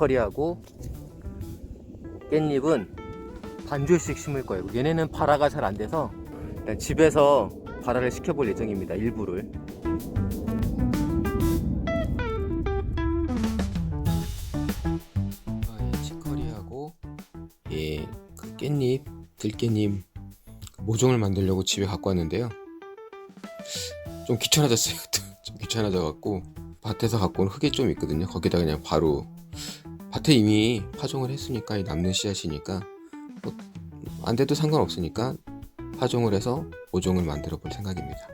치커리하고 깻잎은 반줄씩 심을 거예요. 얘네는 발화가 잘 안 돼서 일단 집에서 발화를 시켜볼 예정입니다. 일부를. 치커리하고 예, 그 깻잎, 들깻잎 모종을 만들려고 집에 갖고 왔는데요. 좀 귀찮아졌어요. 좀 귀찮아져 갖고 밭에서 갖고 온 흙이 좀 있거든요. 거기다 그냥 바로 밭에 이미 파종을 했으니까 이 남는 씨앗이니까 뭐 안 돼도 상관없으니까 파종을 해서 모종을 만들어 볼 생각입니다.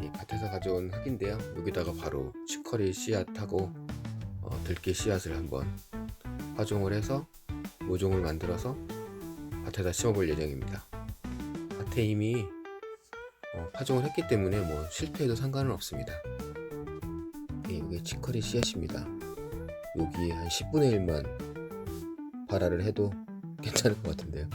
이 밭에서 가져온 흙인데요. 여기다가 바로 치커리 씨앗하고 어, 들깨 씨앗을 한번 파종을 해서 모종을 만들어서 밭에다 심어볼 예정입니다. 밭에 이미 어, 파종을 했기 때문에 뭐 실패해도 상관은 없습니다. 예, 이게 치커리 씨앗입니다. 여기에 한 10분의 1만 발화를 해도 괜찮을 것 같은데요.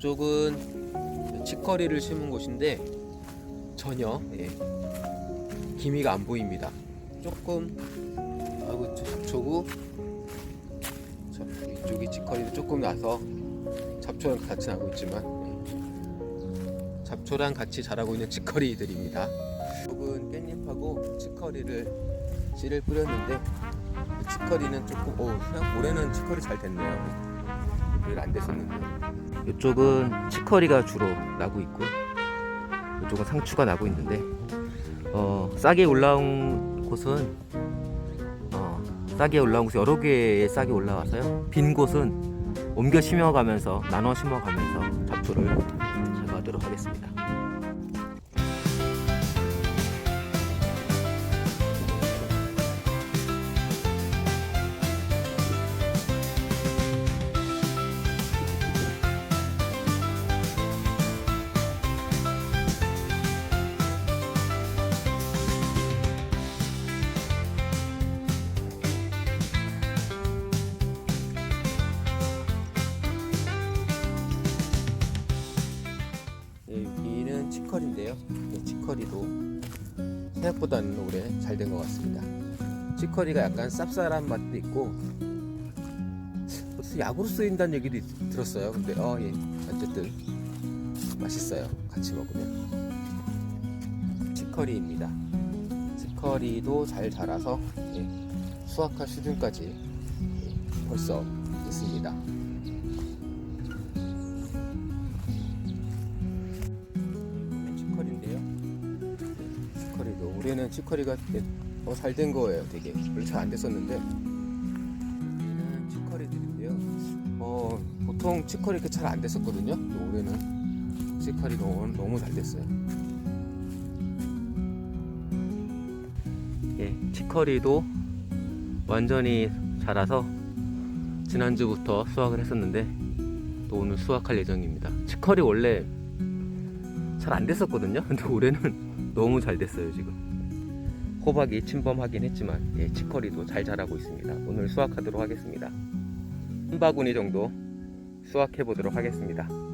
이쪽은 치커리를 심은 곳인데 전혀 예, 기미가 안 보입니다. 조금 아이고 저 잡초고 자, 이쪽이 치커리도 조금 나서 잡초랑 같이 나고 있지만 예, 잡초랑 같이 자라고 있는 치커리들입니다. 이쪽은 깻잎하고 치커리를 씨를 뿌렸는데 그 치커리는 조금 오 올해는 치커리 잘 됐네요. 별안 됐었는데. 이쪽은 치커리가 주로 나고 있고 이쪽은 상추가 나고 있는데 어, 싹이 올라온 곳은 어, 싹이 올라온 곳이 여러 개의 싹이 올라와서요 빈 곳은 옮겨 심어가면서 나눠 심어가면서 잡초를 여기는 치커리인데요. 네, 치커리도 생각보다는 올해 잘 된 것 같습니다. 치커리가 약간 쌉쌀한 맛도 있고 약으로 쓰인다는 얘기도 있- 들었어요. 근데 어, 예. 어쨌든 맛있어요. 같이 먹으면. 치커리입니다. 치커리도 잘 자라서 예, 수확할 수준까지 예, 벌써 됐습니다 올해는 치커리가 더잘된 거예요. 되게 별로 잘안 됐었는데 얘는 치커리들인데요. 어 보통 치커리 이렇게 잘 안 됐었거든요. 올해는 치커리 너무 너무 잘 됐어요. 예, 치커리도 완전히 자라서 지난주부터 수확을 했었는데 또 오늘 수확할 예정입니다. 치커리 원래 잘 안 됐었거든요. 근데 올해는 너무 잘 됐어요 지금. 호박이 침범하긴 했지만 예, 치커리도 잘 자라고 있습니다. 오늘 수확하도록 하겠습니다. 한 바구니 정도 수확해 보도록 하겠습니다.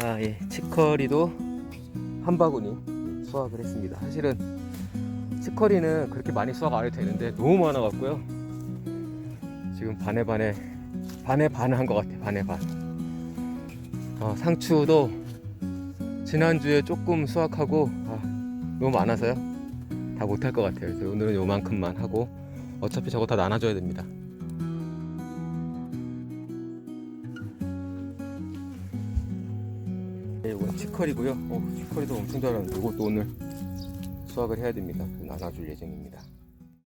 아, 예. 치커리도 한 바구니 수확을 했습니다. 사실은 치커리는 그렇게 많이 수확 안 해도 되는데 너무 많아 갖고요. 지금 반에 반에 반에 반을 한것 같아 반에 반 어, 상추도 지난주에 조금 수확하고 아, 너무 많아서요 다 못할 것 같아요 그래서 오늘은 요만큼만 하고 어차피 저거 다 나눠줘야 됩니다 네, 이건 치커리고요. 어, 치커리도 엄청 잘하는데 이것도 오늘 수확을 해야 됩니다. 나눠줄 예정입니다